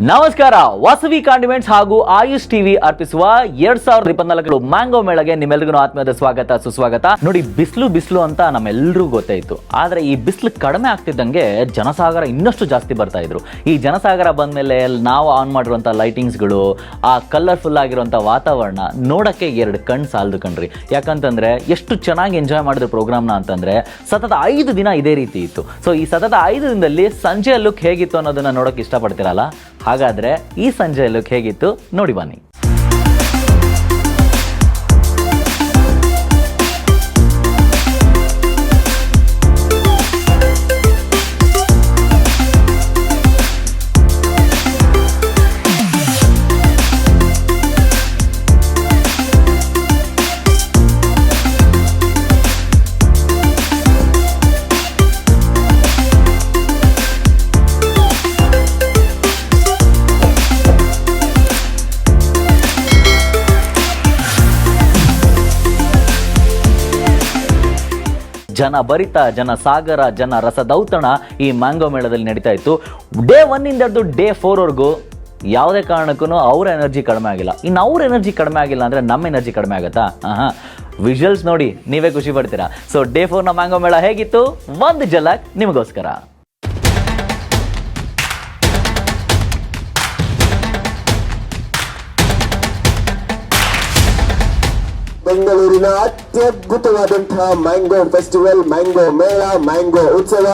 ನಮಸ್ಕಾರ, ವಾಸವಿ ಕಾಂಡಿಮೆಂಟ್ಸ್ ಹಾಗೂ ಆಯುಷ್ ಟಿವಿ ಅರ್ಪಿಸುವ ಎರಡ್ ಸಾವಿರದ ಇಪ್ಪತ್ನಾಲ್ಕರು ಮ್ಯಾಂಗೋ ಮೇಳಗೆ ನಿಮ್ಮೆಲ್ಲರಿಗೂ ಆತ್ಮೀಯದ ಸ್ವಾಗತ, ಸುಸ್ವಾಗತ. ನೋಡಿ, ಬಿಸಿಲು ಬಿಸಿಲು ಅಂತ ನಮ್ಮೆಲ್ಲರಿಗೂ ಗೊತ್ತಾಯ್ತು ಆದ್ರೆ ಈ ಬಿಸಿಲು ಕಡಿಮೆ ಆಗ್ತಿದ್ದಂಗೆ ಜನಸಾಗರ ಇನ್ನಷ್ಟು ಜಾಸ್ತಿ ಬರ್ತಾ ಇದ್ರು. ಈ ಜನಸಾಗರ ಬಂದ್ಮೇಲೆ ನಾವು ಆನ್ ಮಾಡಿರುವಂತ ಲೈಟಿಂಗ್ಸ್ಗಳು ಆ ಕಲರ್ಫುಲ್ ಆಗಿರುವಂತ ವಾತಾವರಣ ನೋಡಕ್ಕೆ ಎರಡು ಕಣ್ಣು ಸಾಲದು ಕಣ್ರಿ. ಯಾಕಂತಂದ್ರೆ ಎಷ್ಟು ಚೆನ್ನಾಗಿ ಎಂಜಾಯ್ ಮಾಡಿದ್ರು ಪ್ರೋಗ್ರಾಮ್ನ ಅಂತಂದ್ರೆ ಸತತ ಐದು ದಿನ ಇದೇ ರೀತಿ ಇತ್ತು. ಸೊ ಈ ಸತತ ಐದು ದಿನದಲ್ಲಿ ಸಂಜೆಯ ಲುಕ್ ಹೇಗಿತ್ತು ಅನ್ನೋದನ್ನ ನೋಡೋಕೆ ಇಷ್ಟಪಡ್ತೀರಲ್ಲ? ಹಾಗಾದ್ರೆ ಈ ಸಂಜೆಯ ಲುಕ್ ಹೇಗಿತ್ತು? ನೋಡಿ ಬನ್ನಿ. ಜನ ಭರಿತ, ಜನ ಸಾಗರ, ಜನ ರಸದೌತಣ ಈ ಮ್ಯಾಂಗೋ ಮೇಳದಲ್ಲಿ ನಡೀತಾ ಇತ್ತು. ಡೇ ಒನ್ನಿಂದ ಹಿಡಿದು ಡೇ ಫೋರ್ವರೆಗೂ ಯಾವುದೇ ಕಾರಣಕ್ಕೂ ಅವ್ರ ಎನರ್ಜಿ ಕಡಿಮೆ ಆಗಿಲ್ಲ. ಇನ್ನು ಅವ್ರ ಎನರ್ಜಿ ಕಡಿಮೆ ಆಗಿಲ್ಲ ಅಂದರೆ ನಮ್ಮ ಎನರ್ಜಿ ಕಡಿಮೆ ಆಗುತ್ತಾ? ಹಾಂ ವಿಜುವಲ್ಸ್ ನೋಡಿ ನೀವೇ ಖುಷಿ ಪಡ್ತೀರಾ? ಸೊ ಡೇ ಫೋರ್ನ ಮ್ಯಾಂಗೋ ಮೇಳ ಹೇಗಿತ್ತು? ಒಂದು ಜಲಕ್ ನಿಮಗೋಸ್ಕರ. ಬೆಂಗಳೂರಿನ ಅತ್ಯದ್ಭುತವಾದಂತಹ ಮ್ಯಾಂಗೋ ಫೆಸ್ಟಿವಲ್ ಮ್ಯಾಂಗೋ ಮೇಳ ಮ್ಯಾಂಗೋ ಉತ್ಸವ.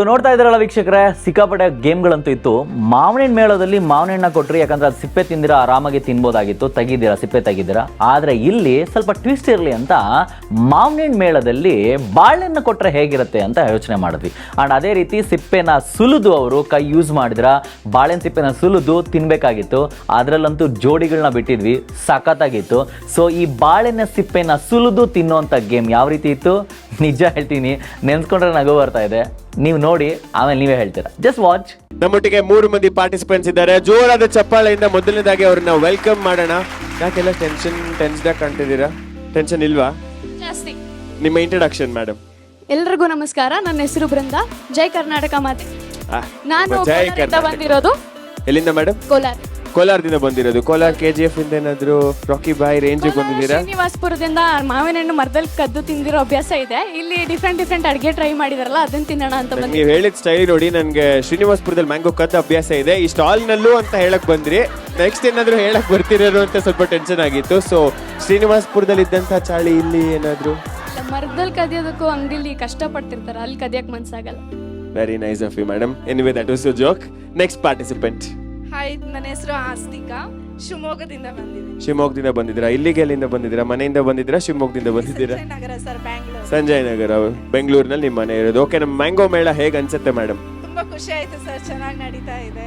ಸೊ ನೋಡ್ತಾ ಇದ್ದಾರಲ್ಲ ವೀಕ್ಷಕರೇ, ಸಿಕ್ಕಾಪಟ್ಟೆ ಗೇಮ್ಗಳಂತೂ ಇತ್ತು. ಮಾವಿನ ಮೇಳದಲ್ಲಿ ಮಾವಿನ ಹಣ್ಣ ಕೊಟ್ರಿ, ಯಾಕಂದ್ರೆ ಅದು ಸಿಪ್ಪೆ ತಿಂದಿರ, ಆರಾಮಾಗಿ ತಿನ್ಬೋದಾಗಿತ್ತು. ತೆಗಿದ್ದೀರಾ ಸಿಪ್ಪೆ ತೆಗಿದ್ದೀರಾ ಆದರೆ ಇಲ್ಲಿ ಸ್ವಲ್ಪ ಟ್ವಿಸ್ಟ್ ಇರಲಿ ಅಂತ ಮಾವಿನ ಮೇಳದಲ್ಲಿ ಬಾಳೆಹಣ್ಣು ಕೊಟ್ಟರೆ ಹೇಗಿರುತ್ತೆ ಅಂತ ಯೋಚನೆ ಮಾಡಿದ್ವಿ. ಆ್ಯಂಡ್ ಅದೇ ರೀತಿ ಸಿಪ್ಪೆನ ಸುಲಿದು ಅವರು ಕೈ ಯೂಸ್ ಮಾಡಿದ್ರ ಬಾಳೆಹಣ್ಣು ಸಿಪ್ಪೆನ ಸುಲಿದು ತಿನ್ಬೇಕಾಗಿತ್ತು. ಅದರಲ್ಲಂತೂ ಜೋಡಿಗಳನ್ನ ಬಿಟ್ಟಿದ್ವಿ, ಸಖತ್ತಾಗಿತ್ತು. ಸೊ ಈ ಬಾಳೆಹಣ್ಣ ಸಿಪ್ಪೆನ ಸುಲಿದು ತಿನ್ನುವಂಥ ಗೇಮ್ ಯಾವ ರೀತಿ ಇತ್ತು? ನಿಜ ಹೇಳ್ತೀನಿ, ನೆನ್ಸ್ಕೊಂಡ್ರೆ ನಗು ಬರ್ತಾ ಇದೆ. ನೀವು ನೋಡಿ ಆಮೇಲೆ ನೀವೇ ಹೇಳ್ತೀರಾ. ಜಸ್ಟ್ ವಾಚ್ ನಮ್ಮೊಟ್ಟಿಗೆ ಮೂರು ಮಂದಿ ಪಾರ್ಟಿಸಿಪೆಂಟ್ಸ್ ಇದ್ದಾರೆ. ಜೋರಾದ ಚಪ್ಪಾಳೆಯಿಂದ ಮೊದಲನೇದಾಗಿ ಅವ್ರನ್ನ ವೆಲ್ಕಮ್ ಮಾಡೋಣ. ಯಾಕೆಲ್ಲ ಟೆನ್ಷನ್ ಟೆನ್ಸ್ಡಾಗಿ ಕಾಣ್ತಿದ್ದೀರಾ? ಟೆನ್ಷನ್ ಇಲ್ವಾ? ಜಾಸ್ತಿ. ನಿಮ್ಮ ಇಂಟ್ರಡಕ್ಷನ್ ಮೇಡಮ್ ಎಲ್ರಿಗೂ ನಮಸ್ಕಾರ. ನನ್ನ ಹೆಸರು ಬೃಂದ. ಜೈ ಕರ್ನಾಟಕ ಮಾತೆ. ನಾನು ಜೈ ಕೋಲಾರದಿಂದ ಬಂದಿರೋದು ಎಲ್ಲಿಂದ ಮೇಡಮ್ ಕೋಲಾರ. ಕೋಲಾರದಿಂದ ಬಂದಿರೋದು. ಕೋಲಾರ ಕೆ ಜಿ ಎಫ್ ಇಂದ ಏನಾದ್ರು ರಾಕಿ ಬಾಯ್ ರೇಂಜ್ ಬಂದಿದ್ದೀರಾ? ಶ್ರೀನಿವಾಸ್ಪುರದಿಂದ ಮಾವಿನ ಹಣ್ಣು ಮರದಲ್ಲಿ ಕದ್ದು ತಿಂದಿರೋ ಅಭ್ಯಾಸ ಇದೆ. ಇಲ್ಲಿ ಡಿಫ್ರೆಂಟ್ ಡಿಫ್ರೆಂಟ್ ಅಡುಗೆ ಟ್ರೈ ಮಾಡಿದಾರಲ್ಲ ಅದನ್ನ ತಿನ್ನೋಣ ಅಂತ ಬಂದಿ ನೀವು ಹೇಳಿದ ಸ್ಟೈಲ್ ನೋಡಿ ನನಗೆ ಶ್ರೀನಿವಾಸಪುರದಲ್ಲಿ ಮ್ಯಾಂಗೋ ಕದ್ದು ಅಭ್ಯಾಸ ಇದೆ. ಈ ಸ್ಟಾಲ್ನಲ್ಲೂ ಅಂತ ಹೇಳಕ್ ಬಂದ್ರಿ. ನೆಕ್ಸ್ಟ್ ಏನಾದ್ರು ಹೇಳಕ್ ಬರ್ತಿರೋ ಅಂತ ಸ್ವಲ್ಪ ಟೆನ್ಷನ್ ಆಗಿತ್ತು. ಸೊ ಶ್ರೀನಿವಾಸಪುರದಲ್ಲಿ ಇದ್ದಂತ ಚಾಳಿ ಇಲ್ಲಿ ಏನಾದ್ರು? ಮರದಲ್ಲಿ ಕದಿಯೋದಕ್ಕೂ ಇಲ್ಲಿ ಕಷ್ಟಪಡ್ತಿರ್ತಾರೆ. ಅಲ್ಲಿ ಕದಿಯಕ್ ಮನ್ಸಾಗಲ್ಲ. Very nice of you madam anyway that was you joke next participant hi ನನ್ನ ಹೆಸರು ಆಸ್ತಿಕಾ. ಶಿವಮೊಗ್ಗದಿಂದ ಬಂದಿದ್ದೀನಿ. ಶಿವಮೊಗ್ಗದಿಂದ ಬಂದಿದ್ದೀರಾ? ಇಲ್ಲಿಗೆ ಎಲ್ಲಿಂದ ಬಂದಿದ್ದೀರಾ? ಮನೆಯಿಂದ ಬಂದಿದ್ದೀರಾ? ಶಿವಮೊಗ್ಗದಿಂದ ಬಂದಿದ್ದೀರಾ? ನಗರ ಸರ್ ಬ್ಯಾಂಗ್ಳೂರ್ ಸಂಜಯ್ ನಗರ ಬೆಂಗಳೂರಿನಲ್ಲಿ ನಿಮ್ಮ ಮನೆ ಇರೋದು. ಓಕೆ ನಮ್ಮ ಮ್ಯಾಂಗೋ ಮೇಳ ಹೇಗೆ ಅನ್ಸುತ್ತೆ ಮೇಡಮ್ ತುಂಬಾ ಖುಷಿ ಆಯ್ತು ಸರ್ ಚೆನ್ನಾಗಿ ನಡೀತಾ ಇದೆ.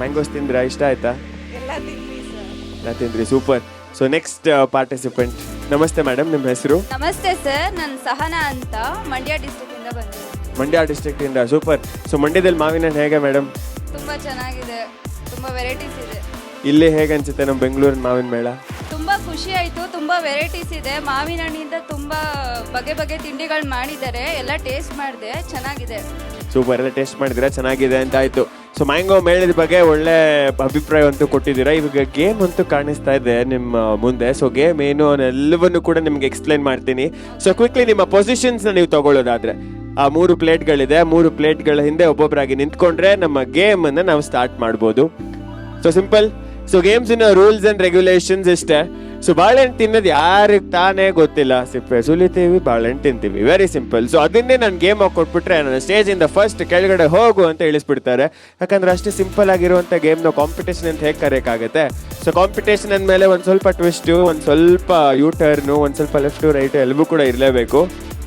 ಮ್ಯಾಂಗೋಸ್ ತಿಂದ್ರ? ಇಷ್ಟ ಆಯ್ತಾ? ಎಲ್ಲ ತಿಂದ್ವಿ ಸರ್. ನಾ ತಿಂದ್ರಿ ಸೂಪರ್ ಸೊ ನೆಕ್ಸ್ಟ್ ಪಾರ್ಟಿಸಿಪೆಂಟ್ ನಮಸ್ತೆ ಮೇಡಮ್ ನಿಮ್ಮ ಹೆಸರು? ನಮಸ್ತೆ ಸರ್ ನಾನು ಸಹನಾ ಅಂತ ಮಂಡ್ಯ ಡಿಸ್ಟ್ರಿಕ್ಟಿಂದ ಬಂದಿದ್ದೀನಿ. ಮಂಡ್ಯ ಡಿಸ್ಟ್ರಿಕ್ಟ್ ಇಂದ ಸೂಪರ್ ಸೊ ಮಂಡ್ಯದಲ್ಲಿ ಮಾವಿನ ಹಣ್ಣು ಹೇಗೆ ಮೇಡಮ್ ತುಂಬಾ ಚೆನ್ನಾಗಿದೆ. ತುಂಬ ವೆರೈಟೀಸ್ ಇದೆ. ಇಲ್ಲಿ ಹೇಗೆ ಅನ್ಸುತ್ತೆ ನಮ್ಮ ಬೆಂಗಳೂರಿನ ಮಾವಿನ ಮೇಳ? ತುಂಬಾ ಖುಷಿ ಆಯ್ತು ತುಂಬಾ ವೆರೈಟೀಸ್ ಇದೆ. ಮಾವಿನ ಹಣ್ಣಿಂದ ತುಂಬಾ ಬಗೆ ಬಗೆ ತಿಂಡಿಗಳು ಮಾಡಿದ್ದಾರೆ. ಎಲ್ಲ ಟೇಸ್ಟ್ ಮಾಡಿದೆ ಚೆನ್ನಾಗಿದೆ. ಸೂಪರ್ ಎಲ್ಲ ಟೇಸ್ಟ್ ಮಾಡಿದ್ರೆ ಚೆನ್ನಾಗಿದೆ ಅಂತ ಆಯ್ತು. ಸೊ ಮ್ಯಾಂಗೋ ಮೇಳದ ಬಗ್ಗೆ ಒಳ್ಳೆ ಅಭಿಪ್ರಾಯ ಅಂತೂ ಕೊಟ್ಟಿದ್ದೀರಾ. ಇವಾಗ ಗೇಮ್ ಅಂತೂ ಕಾಣಿಸ್ತಾ ಇದೆ ನಿಮ್ಮ ಮುಂದೆ. ಸೊ ಗೇಮ್ ಏನು ಅನ್ನೆಲ್ಲವನ್ನು ಕೂಡ ನಿಮ್ಗೆ ಎಕ್ಸ್ಪ್ಲೈನ್ ಮಾಡ್ತೀನಿ. ಸೊ ಕ್ವಿಕ್ಲಿ ನಿಮ್ಮ ಪೊಸಿಷನ್ಸ್ ನೀವು ತಗೊಳ್ಳೋದಾದ್ರೆ ಆ ಮೂರು ಪ್ಲೇಟ್ಗಳಿದೆ ಮೂರು ಪ್ಲೇಟ್ಗಳ ಹಿಂದೆ ಒಬ್ಬೊಬ್ಬರಾಗಿ ನಿಂತ್ಕೊಂಡ್ರೆ ನಮ್ಮ ಗೇಮ್ ಅನ್ನ ನಾವು ಸ್ಟಾರ್ಟ್ ಮಾಡ್ಬೋದು. So simple so games in rules and regulations ಇಷ್ಟೇ. ಸೊ ಬಾಳೆಹಣ್ಣು ತಿನ್ನೋದು ಯಾರಿಗೆ ತಾನೇ ಗೊತ್ತಿಲ್ಲ. ಸಿಪ್ಪೆ ಸುಲಿತೀವಿ, ಬಾಳೆಹಣ್ಣು ತಿಂತೀವಿ. ವೆರಿ ಸಿಂಪಲ್ ಸೊ ಅದನ್ನೇ ನಾನು ಗೇಮ್ ಆಗಿ ಕೊಟ್ಬಿಟ್ರೆ ನನ್ನ ಸ್ಟೇಜ್ ಇಂದ ಫಸ್ಟ್ ಕೆಳಗಡೆ ಹೋಗು ಅಂತ ಇಳಿಸ್ಬಿಡ್ತಾರೆ ಯಾಕಂದ್ರೆ ಅಷ್ಟು ಸಿಂಪಲ್ ಆಗಿರುವಂಥ ಗೇಮ್ನ ಕಾಂಪಿಟೇಷನ್ ಅಂತ ಹೇಗೆ ಕರೆಯೋಕ್ಕಾಗುತ್ತೆ? ಸೊ ಕಾಂಪಿಟೇಷನ್ ಅಂದಮೇಲೆ ಒಂದು ಸ್ವಲ್ಪ ಟ್ವಿಸ್ಟು ಒಂದು ಸ್ವಲ್ಪ ಯೂ ಟರ್ನು ಒಂದು ಸ್ವಲ್ಪ ಲೆಫ್ಟ್ ರೈಟ್ ಎಲ್ಲವೂ ಕೂಡ ಇರಲೇಬೇಕು.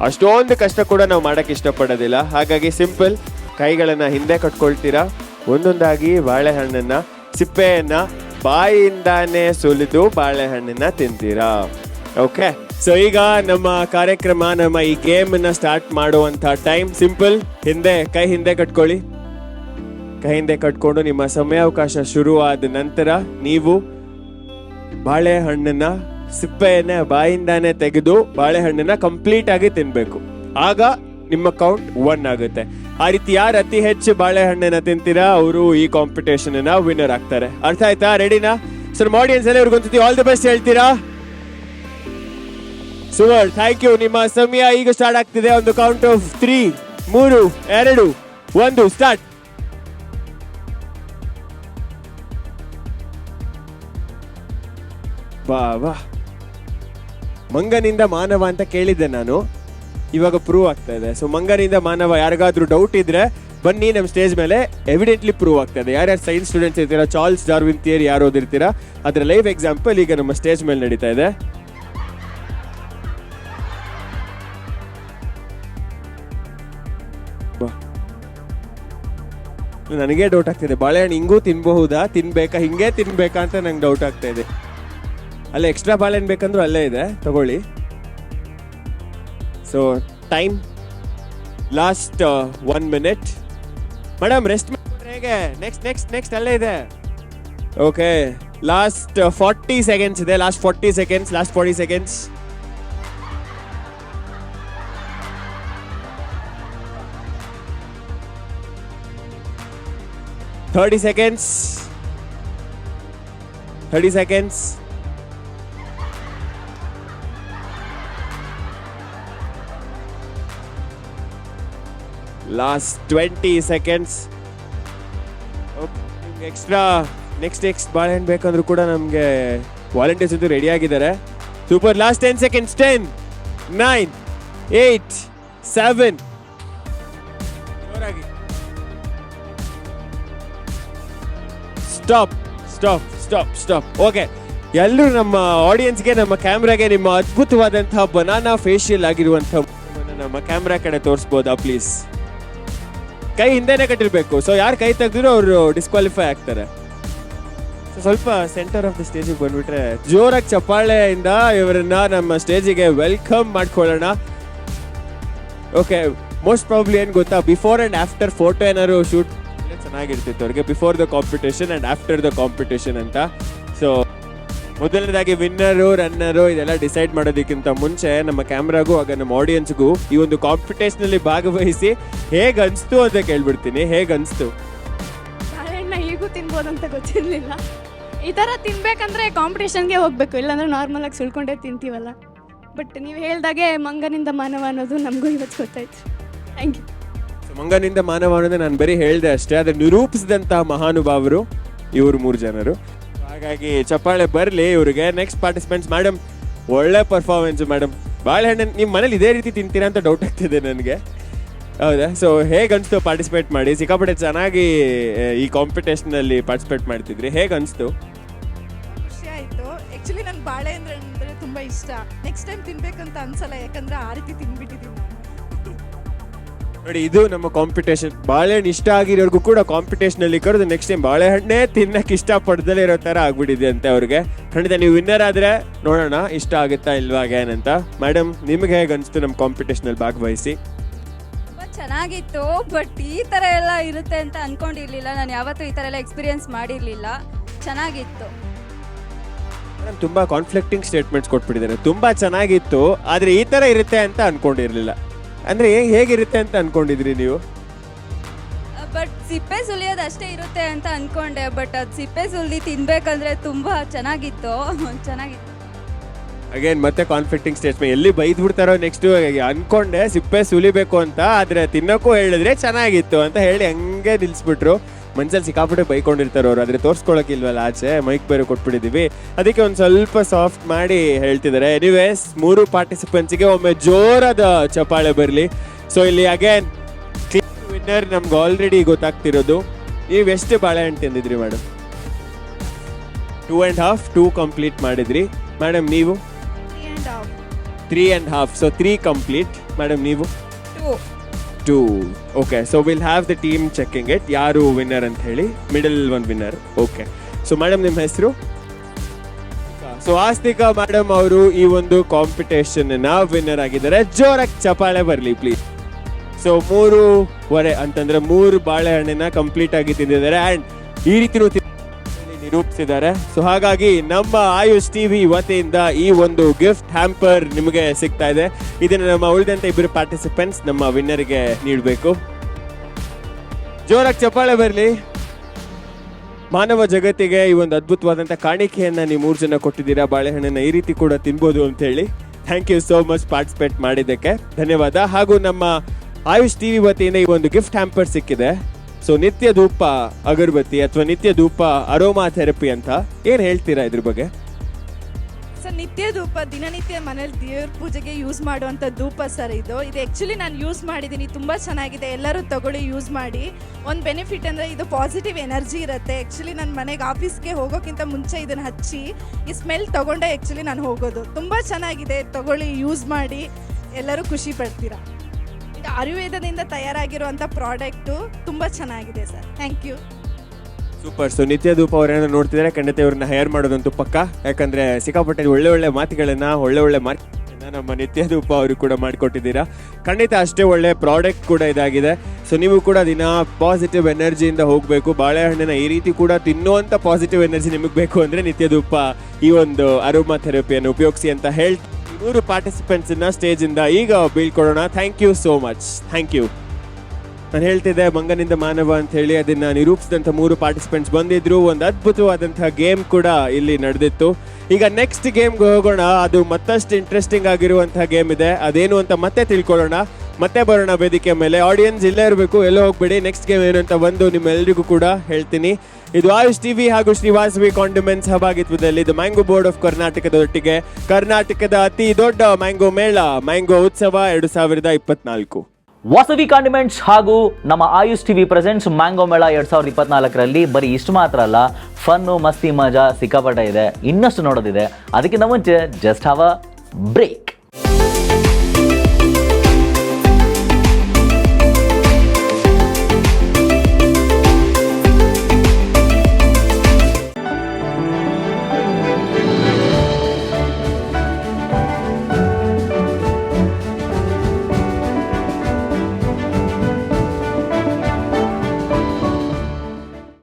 ಅಷ್ಟೊಂದು ಕಷ್ಟ ಕೂಡ ನಾವು ಮಾಡೋಕ್ಕೆ ಇಷ್ಟಪಡೋದಿಲ್ಲ. ಹಾಗಾಗಿ ಸಿಂಪಲ್ ಕೈಗಳನ್ನು ಹಿಂದೆ ಕಟ್ಕೊಳ್ತೀರಾ? ಒಂದೊಂದಾಗಿ ಬಾಳೆಹಣ್ಣನ್ನ ಸಿಪ್ಪೆಯನ್ನ ಬಾಯಿಯಿಂದಾನೇ ಸುಲಿದು ಬಾಳೆಹಣ್ಣನ್ನ ತಿಂತೀರಾ? ಓಕೆ ಸೊ ಈಗ ನಮ್ಮ ಕಾರ್ಯಕ್ರಮ, ನಮ್ಮ ಈ ಗೇಮ್ ಅನ್ನ ಸ್ಟಾರ್ಟ್ ಮಾಡುವಂತ ಟೈಮ್ ಸಿಂಪಲ್ ಹಿಂದೆ, ಕೈ ಹಿಂದೆ ಕಟ್ಕೊಳ್ಳಿ. ಕೈ ಹಿಂದೆ ಕಟ್ಕೊಂಡು ನಿಮ್ಮ ಸಮಯಾವಕಾಶ ಶುರುವಾದ ನಂತರ ನೀವು ಬಾಳೆಹಣ್ಣನ್ನ ಸಿಪ್ಪೆಯನ್ನ ಬಾಯಿಂದಾನೆ ತೆಗೆದು ಬಾಳೆಹಣ್ಣನ್ನ ಕಂಪ್ಲೀಟ್ ಆಗಿ ತಿನ್ಬೇಕು. ಆಗ ನಿಮ್ಮ ಕೌಂಟ್ ಒನ್ ಆಗುತ್ತೆ. ಆ ರೀತಿ ಯಾರು ಅತಿ ಹೆಚ್ಚು ಬಾಳೆಹಣ್ಣನ್ನ ತಿಂತೀರಾ, ಅವರು ಈ ಕಾಂಪಿಟೇಷನ್ ವಿನ್ನರ್ ಆಗ್ತಾರೆ. ಅರ್ಥ ಆಯ್ತಾ? ರೆಡಿನಾ ಸರ್ ಆಡಿಯನ್ಸ್ ಎಲ್ಲ ಇವ್ರಿಗೊಂದ್ಸತಿ ಆಲ್ ದಿ ಬೆಸ್ಟ್ ಹೇಳ್ತೀರಾ? ಸುವರ್ ಥ್ಯಾಂಕ್ ಯು ನಿಮ್ಮ ಸಮಯ ಈಗ ಸ್ಟಾರ್ಟ್ ಆಗ್ತಿದೆ. ಒಂದು ಕೌಂಟ್ ಆಫ್ ತ್ರೀ ಮೂರು, ಎರಡು, ಒಂದು ಸ್ಟಾರ್ಟ್ ಬಾ. ಮಂಗನಿಂದ ಮಾನವ ಅಂತ ಕೇಳಿದ್ದೆ ನಾನು. ಇವಾಗ ಪ್ರೂವ್ ಆಗ್ತಾ ಇದೆ. ಸೊ ಮಂಗನಿಂದ ಮಾನವ ಯಾರಿಗಾದ್ರೂ ಡೌಟ್ ಇದ್ರೆ ಬನ್ನಿ ನಮ್ಮ ಸ್ಟೇಜ್ ಮೇಲೆ ಎವಿಡೆಂಟ್ಲಿ ಪ್ರೂವ್ ಆಗ್ತಾ ಇದೆ. ಯಾರ್ಯಾರು ಸೈನ್ಸ್ ಸ್ಟೂಡೆಂಟ್ಸ್ ಇರ್ತೀರಾ, ಚಾರ್ಲ್ಸ್ ಡಾರ್ವಿನ್ ಥಿಯರಿ ಯಾರು ಓದಿರ್ತೀರಾ, ಅದರ ಲೈವ್ ಎಕ್ಸಾಂಪಲ್ ಈಗ ನಮ್ಮ ಸ್ಟೇಜ್ ಮೇಲೆ ನಡೀತಾ ಇದೆ. ನನಗೆ ಡೌಟ್ ಆಗ್ತಿದೆ ಬಾಳೆಹಣ್ಣು ಹಿಂಗೂ ತಿನ್ಬಹುದಾ? ತಿನ್ಬೇಕಾ? ಹಿಂಗೆ ತಿನ್ಬೇಕಾ ಅಂತ ನಂಗೆ ಡೌಟ್ ಆಗ್ತಾ ಇದೆ. ಅಲ್ಲ ಎಕ್ಸ್ಟ್ರಾ ಬಾಳೆಹಣ್ಣು ಬೇಕಂದ್ರೂ ಅಲ್ಲೇ ಇದೆ. ತಗೊಳ್ಳಿ. So time last one minute madam rest ಹೇಗೆ? ನೆಕ್ಸ್ಟ್ ನೆಕ್ಸ್ಟ್ ನೆಕ್ಸ್ಟ್ ಅಲ್ಲೇ ಇದೆ. ಓಕೆ ಲಾಸ್ಟ್ ಫಾರ್ಟಿ ಸೆಕೆಂಡ್ಸ್ ಇದೆ. Last forty seconds last forty seconds thirty seconds thirty seconds last twenty seconds ನಿಮ್ಗೆ ಎಕ್ಸ್ಟ್ರಾ ನೆಕ್ಸ್ಟ್ ನೆಕ್ಸ್ಟ್ ಬಾಳೆಹಣ್ಣು ಬೇಕಂದ್ರೂ ಕೂಡ ನಮಗೆ ವಾಲಂಟಿಯರ್ಸ್ ಅಂತೂ ರೆಡಿ ಆಗಿದ್ದಾರೆ. Super last ten seconds ten nine eight seven ಜೋರಾಗಿ. Stop stop stop stop okay ಎಲ್ಲರೂ ನಮ್ಮ ಆಡಿಯನ್ಸ್ಗೆ ನಮ್ಮ ಕ್ಯಾಮ್ರಾಗೆ ನಿಮ್ಮ ಅದ್ಭುತವಾದಂತಹ ಬನಾನಾ ಫೇಶಿಯಲ್ ಮುಖವನ್ನ ನಮ್ಮ ಕ್ಯಾಮ್ರಾ ಕಡೆ ತೋರಿಸ್ಬೋದಾ ಪ್ಲೀಸ್ ಕೈ ಹಿಂದೆನೆ ಕಟ್ಟಿರ್ಬೇಕು. ಸೊ ಯಾರು ಕೈ ತೆಗ್ದಿರೋ ಅವರು ಡಿಸ್ಕ್ವಾಲಿಫೈ ಆಗ್ತಾರೆ. ಸ್ವಲ್ಪ ಸೆಂಟರ್ ಆಫ್ ದ ಸ್ಟೇಜಿಗೆ ಬಂದ್ಬಿಟ್ರೆ ಜೋರಾಗಿ ಚಪ್ಪಾಳೆಯಿಂದ ಇವರನ್ನ ನಮ್ಮ ಸ್ಟೇಜಿಗೆ ವೆಲ್ಕಮ್ ಮಾಡ್ಕೊಳ್ಳೋಣ. ಓಕೆ ಮೋಸ್ಟ್ ಪ್ರಾಬ್ಲಿ ಏನು ಗೊತ್ತಾ? ಬಿಫೋರ್ ಆ್ಯಂಡ್ ಆಫ್ಟರ್ ಫೋಟೋ ಏನಾದ್ರು ಶೂಟ್ ಚೆನ್ನಾಗಿರ್ತಿತ್ತು ಅವ್ರಿಗೆ. Before the competition and after the competition ಅಂತ. ಸೊ ಮೊದಲನೇದಾಗಿ ವಿನ್ನರು ರನ್ನರು ಇದೆಲ್ಲ ಡಿಸೈಡ್ ಮಾಡೋದಕ್ಕಿಂತ ಮುಂಚೆ ನಮ್ಮ ಕ್ಯಾಮ್ರಾಗೂ ಹಾಗೆ ನಮ್ಮ ಆಡಿಯನ್ಸ್ಗೂ ಈ ಒಂದು ಕಾಂಪಿಟೇಷನ್ ಅಲ್ಲಿ ಭಾಗವಹಿಸಿ ಹೇಗ್ ಅನ್ಸ್ತು ಅಂತ ಕೇಳ್ಬಿಡ್ತೀನಿ. ಹೇಗ್ ಅನ್ಸ್ತು? ಬಾಳೆಹಣ್ಣ ಈಗೂ ತಿನ್ಬೋದು ಅಂತ ಗೊತ್ತಿರಲಿಲ್ಲ. ಈ ಥರ ತಿನ್ಬೇಕಂದ್ರೆ ಕಾಂಪಿಟೇಷನ್ಗೆ ಹೋಗ್ಬೇಕು ಇಲ್ಲಾಂದ್ರೆ ನಾರ್ಮಲ್ ಆಗಿ ಸುಳ್ಕೊಂಡೇ ತಿಂತೀವಲ್ಲ. ಬಟ್ ನೀವು ಹೇಳ್ದಾಗೆ ಮಂಗನಿಂದ ಮಾನವ ಅನ್ನೋದು ನಮಗೂ ಇವತ್ತು ಗೊತ್ತಾಯ್ತು. ಥ್ಯಾಂಕ್ ಯು ಮಂಗನಿಂದ ಮಾನವ ಅನ್ನೋದೇ ನಾನು ಬರೀ ಹೇಳಿದೆ ಅಷ್ಟೇ ಅದನ್ನ ನಿರೂಪಿಸಿದಂತಹ ಮಹಾನುಭಾವರು ಇವರು ಮೂರು ಜನರು. ಹಾಗಾಗಿ ಚಪ್ಪಾಳೆ ಬರಲಿ ಇವರಿಗೆ. ನೆಕ್ಸ್ಟ್ ಪಾರ್ಟಿಸಿಪೆಂಟ್ಸ್ ಮೇಡಮ್ ಒಳ್ಳೆ ಪರ್ಫಾರ್ಮೆನ್ಸ್ ಮೇಡಮ್ ಬಾಳೆಹಣ್ಣು ನಿಮ್ಮ ಮನೇಲಿ ಇದೇ ರೀತಿ ತಿಂತೀರಾ ಅಂತ ಡೌಟ್ ಆಗ್ತಿದೆ ನನಗೆ. ಹೌದಾ? ಸೊ ಹೇಗೆ ಪಾರ್ಟಿಸಿಪೇಟ್ ಮಾಡಿ? ಸಿಕ್ಕಾಪಟ್ಟೆ ಚೆನ್ನಾಗಿ ಆ, ಈ ಕಾಂಪಿಟೇಷನಲ್ಲಿ ಪಾರ್ಟಿಸಿಪೇಟ್ ಮಾಡ್ತಿದ್ರಿ. ಹೇಗೆ ಅನಿಸ್ತು ಖುಷಿ ಆಯಿತು. ಆ್ಯಕ್ಚುಲಿ ನಂಗೆ ಬಾಳೆ ಅಂದ್ರೆ ತುಂಬ ಇಷ್ಟ. ನೆಕ್ಸ್ಟ್ ಟೈಮ್ ತಿನ್ಬೇಕಂತ ಅನ್ಸಲ್ಲ ಯಾಕಂದ್ರೆ ಆ ರೀತಿ ತಿನ್ಬಿಟ್ಟಿದ್ದೀನಿ ನಾನು. ನೋಡಿ ಇದು ನಮ್ಮ ಕಾಂಪಿಟೇಷನ್ ಬಾಳೆಹಣ್ಣು ಇಷ್ಟ ಆಗಿರೋರ್ಗೂ ಕೂಡ ಕಾಂಪಿಟೇಷನ್ ಅಲ್ಲಿ ಕರೆದು ನೆಕ್ಸ್ಟ್ ಟೈಮ್ ಬಾಳೆಹಣ್ಣೇ ತಿನ್ನಕ್ಕೆ ಇಷ್ಟ ಪಡ್ದಲೇ ಇರೋ ತರ ಆಗ್ಬಿಟ್ಟಿದೆ ಅಂತೆ ಅವ್ರಿಗೆ. ಖಂಡಿತ ನೀವು ವಿನ್ನರ್ ಆದ್ರೆ ನೋಡೋಣ ಇಷ್ಟ ಆಗುತ್ತಾ ಇಲ್ವಾ ಏನಂತ ಮೇಡಮ್ ನಿಮ್ಗೆ ಹೇಗೆ ಅನಿಸ್ತು ನಮ್ಮ ಕಾಂಪಿಟೇಷನ್ ಅಲ್ಲಿ ಭಾಗವಹಿಸಿ? ಚೆನ್ನಾಗಿತ್ತು ಬಟ್ ಈ ಥರ ಎಲ್ಲ ಇರುತ್ತೆ ಅಂತ ಅನ್ಕೊಂಡಿರ್ಲಿಲ್ಲ. ನಾನು ಯಾವತ್ತೂ ಈ ಥರ ಎಲ್ಲ ಎಕ್ಸ್ಪೀರಿಯನ್ಸ್ ಮಾಡಿರಲಿಲ್ಲ. ಚೆನ್ನಾಗಿತ್ತು. ಮೇಡಮ್ ತುಂಬಾ ಕಾನ್ಫ್ಲಿಕ್ಟಿಂಗ್ ಸ್ಟೇಟ್ಮೆಂಟ್ಸ್ ಕೊಟ್ಬಿಟ್ಟಿದ್ದಾರೆ. ತುಂಬಾ ಚೆನ್ನಾಗಿತ್ತು ಆದ್ರೆ ಈ ತರ ಇರುತ್ತೆ ಅಂತ ಅನ್ಕೊಂಡಿರ್ಲಿಲ್ಲ. ಅಂದ್ರೆ ಹೇ- ಹೇಗಿರುತ್ತೆ ಅಂತ ಅನ್ಕೊಂಡಿದ್ರಿ ನೀವು? ಬಟ್ ಸಿಪ್ಪೆ ಸುಲಿಯೋದು ಅಷ್ಟೇ ಇರುತ್ತೆ ಅಂತ ಅನ್ಕೊಂಡೆ ಬಟ್ ಅದು ಸಿಪ್ಪೆ ಸುಲಿ ತಿನ್ಬೇಕಂದ್ರೆ ತುಂಬಾ ಚೆನ್ನಾಗಿತ್ತು. ಚೆನ್ನಾಗಿತ್ತು. ಅಗೇನ್ ಮತ್ತೆ ಕಾನ್ಫ್ಲಿಕ್ಟಿಂಗ್ ಸ್ಟೇಟ್ಮೆಂಟ್ ಎಲ್ಲಿ ಬೈದ್ ಬಿಡ್ತಾರೋ ನೆಕ್ಸ್ಟ್ ಅನ್ಕೊಂಡೆ ಸಿಪ್ಪೆ ಸುಲಿಬೇಕು ಅಂತ ಆದ್ರೆ ತಿನ್ನೋಕ್ಕೂ ಹೇಳಿದ್ರೆ ಚೆನ್ನಾಗಿತ್ತು ಅಂತ ಹೇಳಿ ಹಂಗೆ ನಿಲ್ಸ್ಬಿಟ್ರು. ಮನ್ಸಲ್ಲಿ ಸಿಕ್ಕಾಪಟ್ಟೆ ಬೈಕೊಂಡಿರ್ತಾರೆ ಅವರು ಆದ್ರೆ ತೋರ್ಸ್ಕೊಳಕ್ಕಿಲ್ವಲ್ಲ ಆಚೆ ಮೈಕ್ ಬೇರೆ ಕೊಟ್ಬಿಟ್ಟಿದ್ದೀವಿ ಅದಕ್ಕೆ ಒಂದು ಸ್ವಲ್ಪ ಸಾಫ್ಟ್ ಮಾಡಿ ಹೇಳ್ತಿದ್ದಾರೆ. ಎನಿವೇಸ್ ಮೂರು ಪಾರ್ಟಿಸಿಪೆಂಟ್ಸ್ಗೆ ಒಮ್ಮೆ ಜೋರಾದ ಚಪಾಳೆ ಬರಲಿ. ಸೊ ಇಲ್ಲಿ ಅಗೇನ್ ವಿನ್ನರ್ ನಮ್ಗೆ ಆಲ್ರೆಡಿ ಗೊತ್ತಾಗ್ತಿರೋದು. ನೀವು ಎಷ್ಟು ಬಾಳೆಹಣ್ಣು ತಿಂದಿದ್ರಿ madam two and half two complete ಮಾಡಿದ್ರಿ. ಮೇಡಮ್ ನೀವು? Three and half so three complete madam ನೀವು? Two. Okay so will have the team checking it ಯಾರು ವಿನ್ನರ್ ಅಂತ ಹೇಳಿ middle one winner okay so madam ನಿಮ್ಮ ಹೆಸರು? ಸೊ ಆಸ್ತಿಕಾ ಮೇಡಮ್ ಅವರು ಈ ಒಂದು ಕಾಂಪಿಟೇಷನ್ ವಿನ್ನರ್ ಆಗಿದ್ದಾರೆ. ಜೋರಾಗಿ ಚಪಾಳೆ ಬರಲಿ ಪ್ಲೀಸ್ ಸೊ ಮೂರುವರೆ ಅಂತಂದ್ರೆ ಮೂರು ಬಾಳೆಹಣ್ಣಿನ ಕಂಪ್ಲೀಟ್ ಆಗಿ ತಿಂದಿದ್ದಾರೆ. ಅಂಡ್ ಈ ರೀತಿನೂ ತಿ- ನಿರೂಪಿಸಿದ್ದಾರೆ. ಸೊ ಹಾಗಾಗಿ ನಮ್ಮ ಆಯುಷ್ ಟಿವಿ ವತಿಯಿಂದ ಈ ಒಂದು ಗಿಫ್ಟ್, ಹ್ಯಾಂಪರ್ ನಿಮಗೆ ಸಿಗ್ತಾ ಇದೆ. ಇದನ್ನು ನಮ್ಮ ಉಳಿದಂತೆ ಇಬ್ಬರು ಪಾರ್ಟಿಸಿಪೆಂಟ್ಸ್ ನಮ್ಮ ವಿನ್ನರ್ಗೆ ನೀಡಬೇಕು. ಜೋರಾಗಿ ಚಪ್ಪಾಳೆ ಬರಲಿ. ಮಾನವ ಜಗತ್ತಿಗೆ ಈ ಒಂದು ಅದ್ಭುತವಾದಂಥ ಕಾಣಿಕೆಯನ್ನು ನೀವು ಮೂರು ಜನ ಕೊಟ್ಟಿದ್ದೀರಾ. ಬಾಳೆಹಣ್ಣನ್ನ ಈ ರೀತಿ ಕೂಡ ತಿನ್ಬೋದು ಅಂತ ಹೇಳಿ thank you so much participate ಮಾಡಿದ್ದಕ್ಕೆ. ಧನ್ಯವಾದ. ಹಾಗೂ ನಮ್ಮ ಆಯುಷ್ ಟಿವಿ ವತಿಯಿಂದ ಈ ಒಂದು ಗಿಫ್ಟ್, ಹ್ಯಾಂಪರ್ ಸಿಕ್ಕಿದೆ. ಸೊ ನಿತ್ಯ ಧೂಪ ಅಗರಬತ್ತಿ ಅಥವಾ ನಿತ್ಯ ಧೂಪ ಅರೋಮಾ ಥೆರಪಿ ಅಂತ ಏನ್ ಹೇಳ್ತೀರಾ ಇದ್ರ ಬಗ್ಗೆ? ಸರ್ ನಿತ್ಯ ಧೂಪ ದಿನನಿತ್ಯ ಮನೇಲಿ ದೇವ್ರ ಪೂಜೆಗೆ ಯೂಸ್ ಮಾಡುವಂಥ ಧೂಪ ಸರ್ ಇದು. ಇದು ಆ್ಯಕ್ಚುಲಿ ನಾನು ಯೂಸ್ ಮಾಡಿದ್ದೀನಿ ತುಂಬ ಚೆನ್ನಾಗಿದೆ. ಎಲ್ಲರೂ ತಗೊಳ್ಳಿ ಯೂಸ್ ಮಾಡಿ. ಒಂದು ಬೆನಿಫಿಟ್ ಅಂದರೆ ಇದು ಪಾಸಿಟಿವ್ ಎನರ್ಜಿ ಇರುತ್ತೆ. ಆ್ಯಕ್ಚುಲಿ ನನ್ನ ಮನೆಗೆ ಆಫೀಸ್ಗೆ ಹೋಗೋಕ್ಕಿಂತ ಮುಂಚೆ ಇದನ್ನು ಹಚ್ಚಿ, ಈ ಸ್ಮೆಲ್ ತೊಗೊಂಡೆ ಆ್ಯಕ್ಚುಲಿ ನಾನು ಹೋಗೋದು. ತುಂಬ ಚೆನ್ನಾಗಿದೆ, ತಗೊಳ್ಳಿ ಯೂಸ್ ಮಾಡಿ. ಎಲ್ಲರೂ ಖುಷಿ ಪಡ್ತೀರಾ? ಆಯುರ್ವೇದದಿಂದ ತಯಾರಾಗಿರುವಂಥ ಪ್ರಾಡಕ್ಟು ತುಂಬಾ ಚೆನ್ನಾಗಿದೆ sir thank you super so ನಿತ್ಯ ಧೂಪ ಏನಾದ್ರು ನೋಡ್ತಿದ್ರೆ, ಖಂಡಿತ ಇವ್ರನ್ನ ಹೈಯರ್ ಮಾಡೋದಂತೂ ಪಕ್ಕ. ಯಾಕಂದ್ರೆ ಸಿಕ್ಕಾಪಟ್ಟೆ ಒಳ್ಳೆ ಒಳ್ಳೆ ಮಾತುಗಳನ್ನ, ಒಳ್ಳೆ ಒಳ್ಳೆ ಮಾರ್ಕ್ ನಮ್ಮ ನಿತ್ಯ ಧೂಪ ಅವರು ಕೂಡ ಮಾಡಿಕೊಟ್ಟಿದ್ದೀರಾ. ಖಂಡಿತ ಅಷ್ಟೇ ಒಳ್ಳೆ ಪ್ರಾಡಕ್ಟ್ ಕೂಡ ಇದಾಗಿದೆ. ಸೊ ನೀವು ಕೂಡ ದಿನ ಪಾಸಿಟಿವ್ ಎನರ್ಜಿಯಿಂದ ಹೋಗಬೇಕು. ಬಾಳೆಹಣ್ಣಿನ ಈ ರೀತಿ ಕೂಡ ತಿನ್ನುವಂಥ ಪಾಸಿಟಿವ್ ಎನರ್ಜಿ ನಿಮಗೆ ಬೇಕು ಅಂದರೆ ನಿತ್ಯ ಧೂಪ ಈ ಒಂದು ಅರೋಮಾ ಥೆರಪಿಯನ್ನು ಉಪಯೋಗಿಸಿ ಅಂತ ಹೇಳ್ತಾ ಮೂರು ಪಾರ್ಟಿಸಿಪೆಂಟ್ಸನ್ನ ಸ್ಟೇಜಿಂದ ಈಗ ಬೀಳ್ಕೊಡೋಣ thank you so much thank you ನಾನು ಹೇಳ್ತಿದ್ದೆ ಮಂಗನಿಂದ ಮಾನವ ಅಂತ ಹೇಳಿ ಅದನ್ನ ನಿರೂಪಿಸಿದಂಥ ಮೂರು ಪಾರ್ಟಿಸಿಪೆಂಟ್ಸ್ ಬಂದಿದ್ರು. ಒಂದು ಅದ್ಭುತವಾದಂತಹ ಗೇಮ್ ಕೂಡ ಇಲ್ಲಿ ನಡೆದಿತ್ತು. ಈಗ ನೆಕ್ಸ್ಟ್ ಗೇಮ್ಗೆ ಹೋಗೋಣ. ಅದು ಮತ್ತಷ್ಟು ಇಂಟ್ರೆಸ್ಟಿಂಗ್ ಆಗಿರುವಂತಹ ಗೇಮ್ ಇದೆ. ಅದೇನು ಅಂತ ಮತ್ತೆ ತಿಳ್ಕೊಳ್ಳೋಣ. ಮತ್ತೆ ಬರೋಣ ವೇದಿಕೆ ಮೇಲೆ. ಆಡಿಯನ್ಸ್ ಇಲ್ಲೇ ಇರಬೇಕು ಎಲ್ಲೋ ಹೋಗ್ಬೇಡಿ. ನೆಕ್ಸ್ಟ್ ಗೇಮ್ ಏನು ಅಂತ ಬಂದು ನಿಮ್ಮೆಲ್ಲರಿಗೂ ಕೂಡ ಹೇಳ್ತೀನಿ. ಇದು ಆಯುಷ್ ಟಿವಿ ಹಾಗೂ ಶ್ರೀವಾಸವಿ ಕಾಂಡಿಮೆಂಟ್ ಸಹಭಾಗಿತ್ವದಲ್ಲಿ ಇದು ಮ್ಯಾಂಗೋ ಬೋರ್ಡ್ ಆಫ್ ಕರ್ನಾಟಕದ ಒಟ್ಟಿಗೆ ಕರ್ನಾಟಕದ ಅತಿ ದೊಡ್ಡ ಮ್ಯಾಂಗೋ ಮೇಳ, ಮ್ಯಾಂಗೋ ಉತ್ಸವ ಎರಡು ಸಾವಿರದ ಇಪ್ಪತ್ನಾಲ್ಕು. ವಾಸವಿ ಕಾಂಡಿಮೆಂಟ್ಸ್ ಹಾಗೂ ನಮ್ಮ ಆಯುಷ್ ಟಿವಿ ಪ್ರೆಸೆಂಟ್ಸ್ ಮ್ಯಾಂಗೋ ಮೇಳ ಎರಡ್ ಸಾವಿರದ ಇಪ್ಪತ್ನಾಲ್ಕರಲ್ಲಿ. ಬರೀ ಇಷ್ಟು ಮಾತ್ರ ಅಲ್ಲ, ಫನ್ನು, ಮಸ್ತಿ, ಮಜಾ, ಸಿಕ್ಕಾಪಟ್ಟೆ ಇದೆ. ಇನ್ನಷ್ಟು ನೋಡೋದಿದೆ. ಅದಕ್ಕಿಂತ ಮುಂಚೆ ಜಸ್ಟ್ ಹಾವ್ ಬ್ರೇಕ್